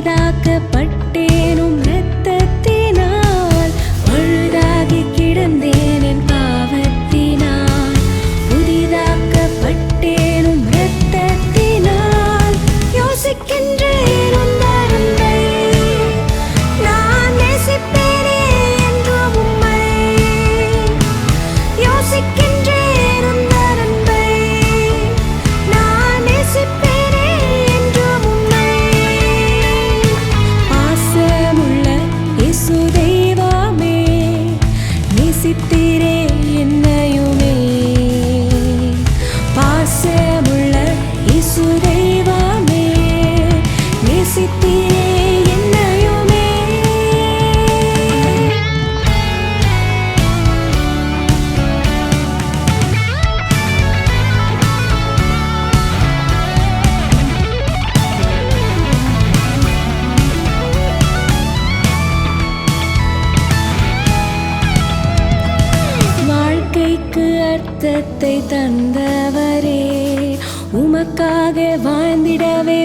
பெரிதாக்கப்பட்டேனும் காத்திரே என்னையுமே. பாசமுள்ள இசுதெய்வமே நேசித்தீரே அர்த்தத்தை தந்தவரே. உமக்காக வாழ்ந்திடவே